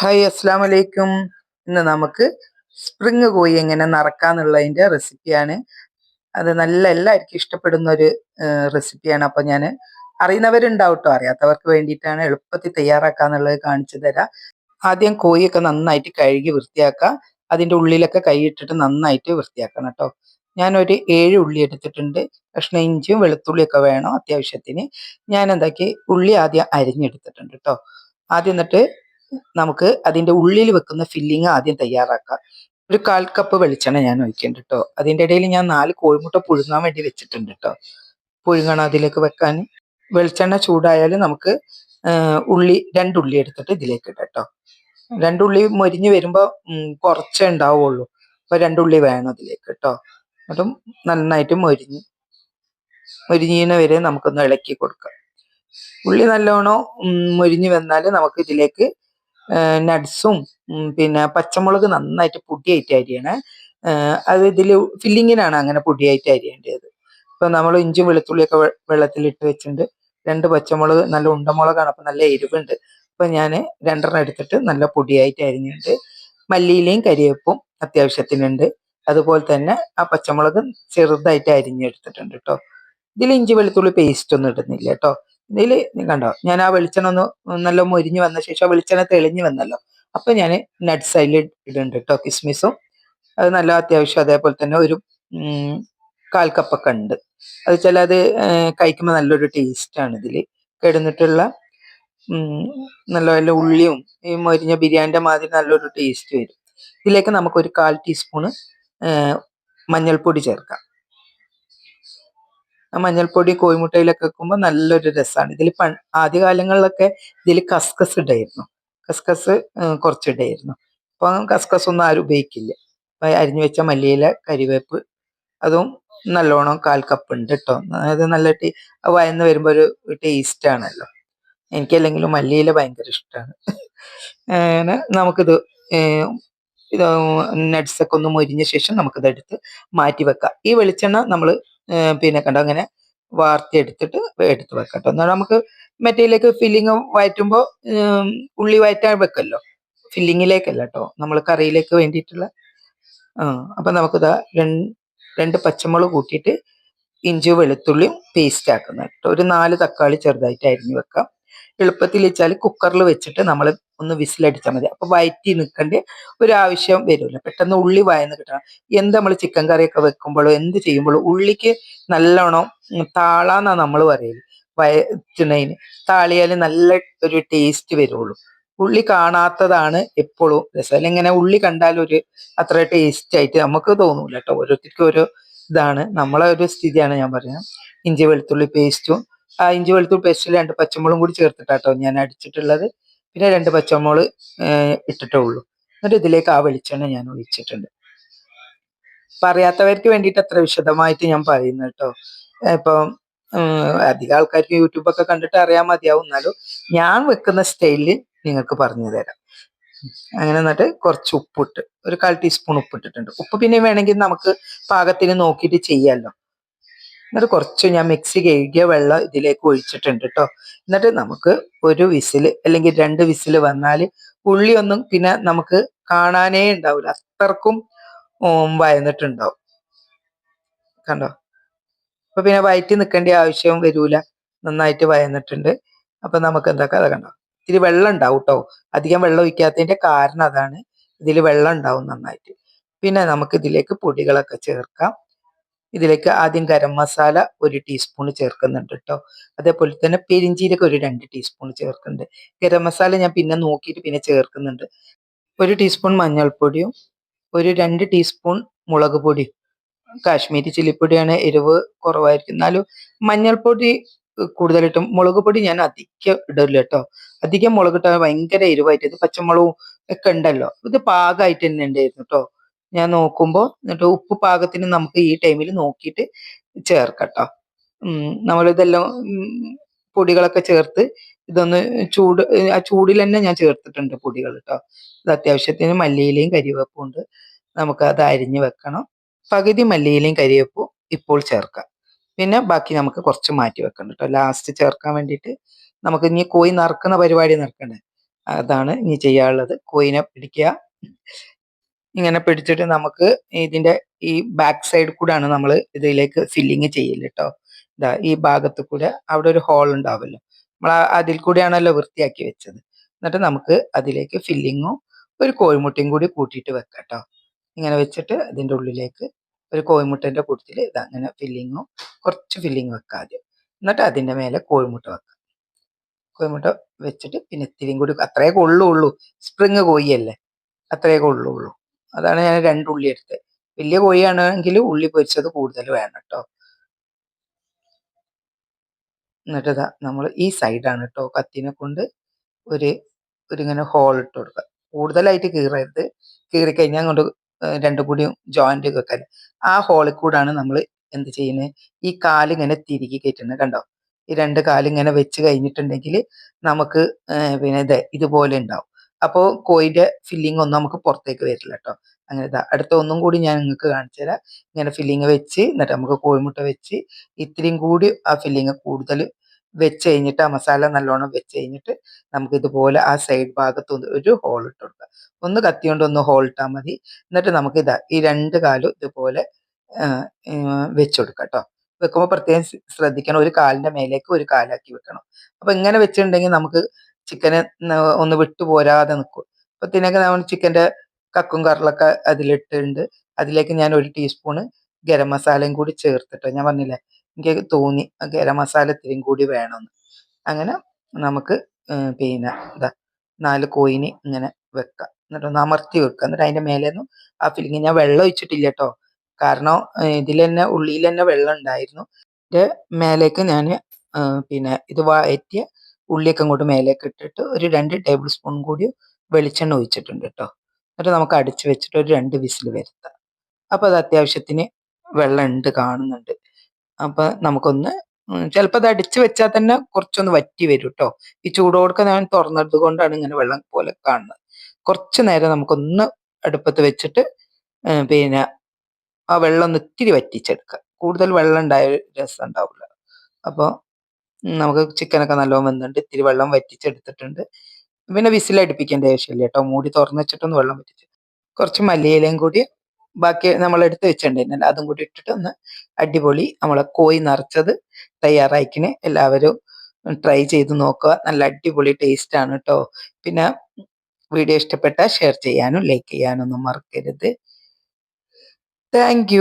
Hi അസ്സാം വലൈക്കും ഇന്ന് നമുക്ക് സ്പ്രിങ് കോഴി എങ്ങനെ നറക്കാന്നുള്ളതിന്റെ റെസിപ്പിയാണ് അത് നല്ല എല്ലാവർക്കും ഇഷ്ടപ്പെടുന്ന ഒരു റെസിപ്പിയാണ് അപ്പോൾ ഞാൻ അറിയുന്നവരുണ്ടാവും കേട്ടോ അറിയാത്തവർക്ക് വേണ്ടിയിട്ടാണ് എളുപ്പത്തിൽ തയ്യാറാക്കാന്നുള്ളത് കാണിച്ചു തരാം. ആദ്യം കോഴിയൊക്കെ നന്നായിട്ട് കഴുകി വൃത്തിയാക്കുക. അതിന്റെ ഉള്ളിലൊക്കെ കൈയിട്ടിട്ട് നന്നായിട്ട് വൃത്തിയാക്കണം കേട്ടോ. ഞാനൊരു ഏഴ് ഉള്ളി എടുത്തിട്ടുണ്ട്. കഷ്ണ ഇഞ്ചിയും വെളുത്തുള്ളിയൊക്കെ വേണം അത്യാവശ്യത്തിന്. ഞാൻ എന്താക്കി ഉള്ളി ആദ്യം അരിഞ്ഞെടുത്തിട്ടുണ്ട് കേട്ടോ. ആദ്യം എന്നിട്ട് നമുക്ക് അതിന്റെ ഉള്ളിൽ വെക്കുന്ന ഫില്ലിങ് ആദ്യം തയ്യാറാക്കാം. ഒരു കാൽ കപ്പ് വെളിച്ചെണ്ണ ഞാൻ ഒഴിക്കുന്നുണ്ട് കേട്ടോ അതിന്റെ ഇടയിൽ ഞാൻ നാല് കോഴിമുട്ട പുഴുങ്ങാൻ വേണ്ടി വെച്ചിട്ടുണ്ട് കേട്ടോ പുഴുങ്ങണം അതിലേക്ക് വെക്കാൻ. വെളിച്ചെണ്ണ ചൂടായാൽ നമുക്ക് ഉള്ളി രണ്ടുള്ളി എടുത്തിട്ട് ഇതിലേക്ക് ഇടാം കേട്ടോ രണ്ടുള്ളി മൊരിഞ്ഞ് വരുമ്പോൾ കുറച്ചേ ഉണ്ടാവുള്ളൂ. അപ്പൊ രണ്ടുള്ളി വേണം അതിലേക്ക് കേട്ടോ എന്നിട്ടും നന്നായിട്ട് മൊരിഞ്ഞ് മൊരിഞ്ഞീന വരെ നമുക്കൊന്ന് ഇളക്കി കൊടുക്കാം. ഉള്ളി നല്ലോണം മൊരിഞ്ഞ് വന്നാൽ നമുക്ക് ഇതിലേക്ക് നട്ട്സും പിന്നെ പച്ചമുളക് നന്നായിട്ട് പൊടിയായിട്ട് അരിയണേ. അത് ഇതിൽ ഫില്ലിങ്ങിനാണ് അങ്ങനെ പൊടിയായിട്ട് അരിയേണ്ടത്. ഇപ്പൊ നമ്മൾ ഇഞ്ചും വെളുത്തുള്ളിയൊക്കെ വെള്ളത്തിലിട്ട് വെച്ചിട്ടുണ്ട്. രണ്ട് പച്ചമുളക് നല്ല ഉണ്ടമുളകാണ് അപ്പൊ നല്ല എരിവുണ്ട്. അപ്പൊ ഞാൻ രണ്ടെണ്ണം എടുത്തിട്ട് നല്ല പൊടിയായിട്ട് അരിഞ്ഞിട്ടുണ്ട്. മല്ലിയിലയും കരിവേപ്പും അത്യാവശ്യത്തിനുണ്ട്. അതുപോലെ തന്നെ ആ പച്ചമുളക് ചെറുതായിട്ട് അരിഞ്ഞെടുത്തിട്ടുണ്ട് കേട്ടോ ഇതിൽ ഇഞ്ചി വെളുത്തുള്ളി പേസ്റ്റ് ഒന്നും ഇടുന്നില്ല കേട്ടോ ഇതിൽ കണ്ടോ? ഞാൻ ആ വെളിച്ചെണ്ണ ഒന്ന് നല്ല മൊരിഞ്ഞു വന്ന ശേഷം ആ വെളിച്ചെണ്ണ തെളിഞ്ഞു വന്നല്ലോ. അപ്പൊ ഞാൻ നട്ട്സ് അതിൽ ഇടുന്നുണ്ട് കേട്ടോ കിസ്മിസും. അത് നല്ല അത്യാവശ്യം അതേപോലെ തന്നെ ഒരു കാൽ കപ്പൊക്കെ ഉണ്ട്. അത് ചില അത് കഴിക്കുമ്പോൾ നല്ലൊരു ടേസ്റ്റാണ് ഇതിൽ കിടന്നിട്ടുള്ള നല്ല നല്ല ഉള്ളിയും ഈ മൊരിഞ്ഞ ബിരിയാണിന്റെ മാതിരി നല്ലൊരു ടേസ്റ്റ് വരും. ഇതിലേക്ക് നമുക്ക് ഒരു കാൽ ടീസ്പൂണ് മഞ്ഞൾപ്പൊടി ചേർക്കാം. മഞ്ഞൾപ്പൊടി കോഴിമുട്ടയിലൊക്കെ വെക്കുമ്പോൾ നല്ലൊരു രസമാണ് ഇതിൽ പ ആദ്യകാലങ്ങളിലൊക്കെ ഇതിൽ കസ്കസ് ഇടായിരുന്നു കസ്കസ് കുറച്ചിടായിരുന്നു അപ്പം കസ്കസ് ഒന്നും ആരും ഉപയോഗിക്കില്ല. അപ്പം അരിഞ്ഞു വെച്ച മല്ലിയില കരിവേപ്പ് അതും നല്ലോണം കാൽ കപ്പ് ഉണ്ട് കേട്ടോ അതായത് നല്ല ടീ വയന്ന് വരുമ്പോൾ ഒരു ടേസ്റ്റ് ആണല്ലോ. എനിക്കല്ലെങ്കിലും മല്ലിയില ഭയങ്കര ഇഷ്ടമാണ് അങ്ങനെ നമുക്കിത് ഇത് നട്ട്സൊക്കെ ഒന്ന് മൊരിഞ്ഞ ശേഷം നമുക്കിത് എടുത്ത് മാറ്റി വെക്കാം. ഈ വെളിച്ചെണ്ണ നമ്മൾ പിന്നെ കണ്ടോ അങ്ങനെ വാർത്തിയെടുത്തിട്ട് എടുത്ത് വെക്കട്ടോ. കേട്ടോ എന്നാൽ നമുക്ക് മറ്റേലേക്ക് ഫില്ലിങ് വയറ്റുമ്പോൾ ഉള്ളി വയറ്റാൻ വെക്കല്ലോ. ഫില്ലിങ്ങിലേക്കല്ല കേട്ടോ നമ്മൾ കറിയിലേക്ക് വേണ്ടിയിട്ടുള്ള ആ നമുക്ക് നമുക്കിതാ രണ്ട് രണ്ട് പച്ചമുളക് കൂട്ടിയിട്ട് ഇഞ്ചി വെളുത്തുള്ളിയും പേസ്റ്റ് ആക്കുന്നത് കേട്ടോ ഒരു നാല് തക്കാളി ചെറുതായിട്ട് അരിഞ്ഞു വെക്കാം. എളുപ്പത്തിൽ വെച്ചാൽ കുക്കറിൽ വെച്ചിട്ട് നമ്മൾ ഒന്ന് വിസിലടിച്ചാൽ മതി. അപ്പോൾ വയറ്റി നിൽക്കേണ്ട ഒരു ആവശ്യം വരില്ല പെട്ടെന്ന് ഉള്ളി വയന്ന് കിട്ടണം. എന്ത് നമ്മൾ ചിക്കൻ കറിയൊക്കെ വെക്കുമ്പോഴോ എന്ത് ചെയ്യുമ്പോഴോ ഉള്ളിക്ക് നല്ലോണം താളാന്നാ നമ്മൾ പറയൽ. വയറ്റുന്നതിന്. താളിയാൽ നല്ല ഒരു ടേസ്റ്റ് വരുള്ളൂ ഉള്ളി കാണാത്തതാണ് എപ്പോഴും രസം. അല്ലെങ്കിൽ ഇങ്ങനെ ഉള്ളി കണ്ടാൽ ഒരു അത്ര ടേസ്റ്റ് ആയിട്ട് നമുക്ക് തോന്നൂല കേട്ടോ. ഓരോരുത്തർക്കും ഓരോ ഇതാണ്. നമ്മളെ ഒരു സ്ഥിതിയാണ് ഞാൻ പറയുന്നത്. ഇഞ്ചി വെളുത്തുള്ളി പേസ്റ്റും ഇഞ്ചി വെളുത്തുള്ളി പേസ്റ്റിൽ രണ്ട് പച്ചമുളകും കൂടി ചേർത്തിട്ടാട്ടോ ഞാൻ അടിച്ചിട്ടുള്ളത്. പിന്നെ രണ്ട് പച്ചമുളക് ഇട്ടിട്ടേ ഉള്ളൂ എന്നിട്ട് ഇതിലേക്ക് ആ വെളിച്ചെണ്ണ ഞാൻ ഒഴിച്ചിട്ടുണ്ട്. പറയാത്തവർക്ക് വേണ്ടിയിട്ട് അത്ര വിശദമായിട്ട് ഞാൻ പറയുന്നു കേട്ടോ. ഇപ്പം അധികം ആൾക്കാർക്ക് യൂട്യൂബൊക്കെ കണ്ടിട്ട് അറിയാൻ മതിയാവും. എന്നാലും ഞാൻ വെക്കുന്ന സ്റ്റൈലിൽ നിങ്ങൾക്ക് പറഞ്ഞു തരാം. അങ്ങനെ എന്നിട്ട് കുറച്ച് ഉപ്പിട്ട് ഒരു കാൽ ടീസ്പൂൺ ഉപ്പിട്ടിട്ടുണ്ട്. ഉപ്പ് പിന്നെ വേണമെങ്കിൽ നമുക്ക് പാകത്തിന് നോക്കിയിട്ട് ചെയ്യാമല്ലോ എന്നിട്ട് കുറച്ച് ഞാൻ മിക്സി കഴുകിയ വെള്ളം ഇതിലേക്ക് ഒഴിച്ചിട്ടുണ്ട് കേട്ടോ എന്നിട്ട് നമുക്ക് ഒരു വിസിൽ അല്ലെങ്കിൽ രണ്ട് വിസിൽ വന്നാൽ ഉള്ളിയൊന്നും പിന്നെ നമുക്ക് കാണാനേ ഉണ്ടാവില്ല അത്രക്കും വയന്നിട്ടുണ്ടാവും. കണ്ടോ? അപ്പൊ പിന്നെ വയറ്റി നിൽക്കേണ്ട ആവശ്യവും വരൂല. നന്നായിട്ട് വയന്നിട്ടുണ്ട്. അപ്പൊ നമുക്ക് എന്താ അത് കണ്ടോ? ഇത്തിരി വെള്ളം ഉണ്ടാവും കേട്ടോ അധികം വെള്ളം ഒഴിക്കാത്തതിന്റെ കാരണം അതാണ്. ഇതിൽ വെള്ളം ഉണ്ടാവും നന്നായിട്ട്. പിന്നെ നമുക്ക് ഇതിലേക്ക് പൊടികളൊക്കെ ചേർക്കാം. ഇതിലേക്ക് ആദ്യം ഗരം മസാല ഒരു ടീസ്പൂൺ ചേർക്കുന്നുണ്ട് കേട്ടോ അതേപോലെ തന്നെ പെരിഞ്ചീരക ഒരു രണ്ട് ടീസ്പൂൺ ചേർക്കുന്നുണ്ട്. ഗരം മസാല ഞാൻ പിന്നെ നോക്കിയിട്ട് പിന്നെ ചേർക്കുന്നുണ്ട്. ഒരു ടീസ്പൂൺ മഞ്ഞൾപ്പൊടിയും ഒരു രണ്ട് ടീസ്പൂൺ മുളക് പൊടിയും. കാശ്മീരി ചില്ലിപ്പൊടിയാണ് എരിവ് കുറവായിരിക്കും. എന്നാലും മഞ്ഞൾപ്പൊടി കൂടുതലിട്ടും മുളക് പൊടി ഞാൻ അധികം ഇടില്ല കേട്ടോ അധികം മുളക് ഇട്ടാൽ ഭയങ്കര എരിവായിട്ട് ഇത് പച്ചമുളകും ഒക്കെ ഉണ്ടല്ലോ. ഇത് പാകമായിട്ട് തന്നെ ഉണ്ടായിരുന്നു കേട്ടോ ഞാൻ നോക്കുമ്പോൾ എന്നിട്ട് ഉപ്പ് പാകത്തിന് നമുക്ക് ഈ ടൈമിൽ നോക്കിയിട്ട് ചേർക്കട്ടോ. നമ്മളിതെല്ലാം പൊടികളൊക്കെ ചേർത്ത് ഇതൊന്ന് ചൂട് ആ ചൂടിൽ തന്നെ ഞാൻ ചേർത്തിട്ടുണ്ട് പൊടികൾ കേട്ടോ ഇത് അത്യാവശ്യത്തിന് മല്ലിയിലയും കരിവേപ്പും ഉണ്ട്. നമുക്ക് അത് അരിഞ്ഞ് വെക്കണം. പകുതി മല്ലിയിലയും കരിവേപ്പും ഇപ്പോൾ ചേർക്കാം. പിന്നെ ബാക്കി നമുക്ക് കുറച്ച് മാറ്റി വെക്കണം കേട്ടോ ലാസ്റ്റ് ചേർക്കാൻ വേണ്ടിയിട്ട് നമുക്ക് ഇനി കോയി നറുക്കുന്ന പരിപാടി നടക്കണ്ടേ? അതാണ് ഇനി ചെയ്യാനുള്ളത്. കോയിനെ പിടിക്കുക. ഇങ്ങനെ പിടിച്ചിട്ട് നമുക്ക് ഇതിന്റെ ഈ ബാക്ക് സൈഡ് കൂടാണ് നമ്മൾ ഇതിലേക്ക് ഫില്ലിങ് ചെയ്യൽ കേട്ടോ ഇതാ ഈ ഭാഗത്ത് കൂടെ അവിടെ ഒരു ഹോൾ ഉണ്ടാവല്ലോ. നമ്മൾ അതിൽ കൂടെയാണല്ലോ വൃത്തിയാക്കി വെച്ചത്. എന്നിട്ട് നമുക്ക് അതിലേക്ക് ഫില്ലിങ്ങും ഒരു കോഴിമുട്ടയും കൂടി കൂട്ടിയിട്ട് വെക്കാം ഇങ്ങനെ വെച്ചിട്ട് അതിന്റെ ഉള്ളിലേക്ക് ഒരു കോഴിമുട്ടന്റെ കൂട്ടത്തിൽ ഇതാ അങ്ങനെ ഫില്ലിങ്ങും കുറച്ച് ഫില്ലിങ് വെക്കാം ആദ്യം. എന്നിട്ട് അതിന്റെ മേലെ കോഴിമുട്ട വെക്കാം. കോഴിമുട്ട വെച്ചിട്ട് പിന്നെ ഇത്തിരിയും കൂടി അത്രയൊക്കെ ഉള്ളൂ ഉള്ളൂ. സ്പ്രിങ് കോഴിയല്ലേ. അത്രയൊക്കെ ഉള്ളൂ ഉള്ളൂ. അതാണ് ഞാൻ രണ്ടുള്ളി എടുത്തത്. വലിയ കോഴിയാണെങ്കിൽ ഉള്ളി പൊരിച്ചത് കൂടുതൽ വേണം കേട്ടോ. എന്നിട്ട് നമ്മൾ ഈ സൈഡാണ് കേട്ടോ കത്തിനെ കൊണ്ട് ഒരു ഒരു ഇങ്ങനെ ഹോൾ ഇട്ട് കൊടുക്കുക. കൂടുതലായിട്ട് കീറരുത്. കീറി കഴിഞ്ഞാൽ കൊണ്ട് രണ്ടും കൂടി ജോയിന്റ് വെക്കാൻ ആ ഹോളിൽ കൂടാണ് നമ്മൾ എന്ത് ചെയ്യുന്നത് ഈ കാലിങ്ങനെ തിരികെ കയറ്റുന്നത് കണ്ടോ? ഈ രണ്ട് കാലിങ്ങനെ വെച്ച് കഴിഞ്ഞിട്ടുണ്ടെങ്കിൽ നമുക്ക് പിന്നെ ഇത് ഇതുപോലെ ഉണ്ടാവും. അപ്പോൾ കോയിന്റെ ഫില്ലിംഗ് ഒന്നും നമുക്ക് പുറത്തേക്ക് വരില്ല കേട്ടോ അങ്ങനെ ഇതാ അടുത്ത ഒന്നും കൂടി ഞാൻ നിങ്ങൾക്ക് കാണിച്ചു തരാം. ഇങ്ങനെ ഫില്ലിങ് വെച്ച് എന്നിട്ട് നമുക്ക് കോഴിമുട്ട വെച്ച് ഇത്രയും കൂടി ആ ഫില്ലിങ് കൂടുതൽ വെച്ച് കഴിഞ്ഞിട്ട് ആ മസാല നല്ലോണം വെച്ച് കഴിഞ്ഞിട്ട് നമുക്ക് ഇതുപോലെ ആ സൈഡ് ഭാഗത്ത് ഒരു ഹോൾ ഇട്ട് കൊടുക്കുക ഒന്ന് കത്തി കൊണ്ട് ഒന്ന് ഹോൾ ഇട്ടാൽ മതി. എന്നിട്ട് നമുക്ക് ഇതാ ഈ രണ്ട് കാലും ഇതുപോലെ വെച്ച് കേട്ടോ വെക്കുമ്പോൾ പ്രത്യേകം ശ്രദ്ധിക്കണം. ഒരു കാലിന്റെ മേലേക്ക് ഒരു കാലാക്കി വെക്കണം. അപ്പോൾ ഇങ്ങനെ വെച്ചിട്ടുണ്ടെങ്കിൽ നമുക്ക് ചിക്കന് ഒന്ന് വിട്ടു പോരാതെ നിൽക്കും അപ്പൊ ഇതിനൊക്കെ നമ്മൾ ചിക്കന്റെ കക്കും കറലൊക്കെ അതിലിട്ടുണ്ട് അതിലേക്ക് ഞാൻ ഒരു ടീസ്പൂണ് ഗരം മസാലയും കൂടി ചേർത്തിട്ടോ. ഞാൻ പറഞ്ഞില്ലേ എനിക്ക് തോന്നി ഗരം മസാല ഇത്തിരിയും കൂടി വേണമെന്ന് അങ്ങനെ നമുക്ക് പിന്നെ ഇതാ നാല് കോയിന് ഇങ്ങനെ വെക്കാം. എന്നിട്ട് ഒന്ന് അമർത്തി വെക്കുക. എന്നിട്ട് അതിന്റെ മേലെയൊന്നും ആ ഫില്ലിങ് ഞാൻ വെള്ളം ഒഴിച്ചിട്ടില്ല കേട്ടോ. കാരണം ഇതിൽ തന്നെ ഉള്ളിയിൽ തന്നെ വെള്ളം ഉണ്ടായിരുന്നു. ഇതിന്റെ മേലേക്ക് ഞാൻ പിന്നെ ഇത് വഴറ്റിയ ഉള്ളിയൊക്കെ അങ്ങോട്ട് മേലേക്ക് ഇട്ടിട്ട് ഒരു രണ്ട് ടേബിൾ സ്പൂൺ കൂടി വെളിച്ചെണ്ണ ഒഴിച്ചിട്ടുണ്ട് കേട്ടോ. എന്നിട്ട് നമുക്ക് അടിച്ചു വെച്ചിട്ട് ഒരു രണ്ട് വിസിൽ വരുത്താം. അപ്പോൾ അത് അത്യാവശ്യത്തിന് വെള്ളം ഉണ്ട് കാണുന്നുണ്ട്. അപ്പോൾ നമുക്കൊന്ന് ചിലപ്പോൾ അത് അടിച്ചു വെച്ചാൽ തന്നെ കുറച്ചൊന്ന് വറ്റി വരും കേട്ടോ. ഈ ചൂടോടൊക്കെ ഞാൻ തുറന്നത് കൊണ്ടാണ് ഇങ്ങനെ വെള്ളം പോലെ കാണുന്നത്. കുറച്ച് നേരം നമുക്കൊന്ന് അടുപ്പത്ത് വെച്ചിട്ട് പിന്നെ ആ വെള്ളം ഒന്ന് ഇത്തിരി വറ്റിച്ചെടുക്കുക കൂടുതൽ വെള്ളം ഉണ്ടായ രസം ഉണ്ടാവില്ല. അപ്പോൾ നമുക്ക് ചിക്കനൊക്കെ നല്ലോണം വന്നിട്ടുണ്ട് ഇത്തിരി വെള്ളം വറ്റിച്ചെടുത്തിട്ടുണ്ട്. പിന്നെ വിസിൽ അടുപ്പിക്കേണ്ട ആവശ്യമില്ല കേട്ടോ. മൂടി തുറന്ന് വെച്ചിട്ടൊന്ന് വെള്ളം വറ്റിച്ച്. കുറച്ച് മല്ലിയിലയും കൂടി ബാക്കി നമ്മൾ എടുത്ത് വെച്ചിട്ടുണ്ടായിരുന്നല്ലോ. അതും കൂടി ഇട്ടിട്ട് ഒന്ന് അടിപൊളി നമ്മളെ കോഴി നിറച്ചത് തയ്യാറായിക്കിന് എല്ലാവരും ട്രൈ ചെയ്ത് നോക്കുക. നല്ല അടിപൊളി ടേസ്റ്റ് ആണ് കേട്ടോ. പിന്നെ വീഡിയോ ഇഷ്ടപ്പെട്ടാൽ ഷെയർ ചെയ്യാനും ലൈക്ക് ചെയ്യാനും ഒന്നും മറക്കരുത് താങ്ക്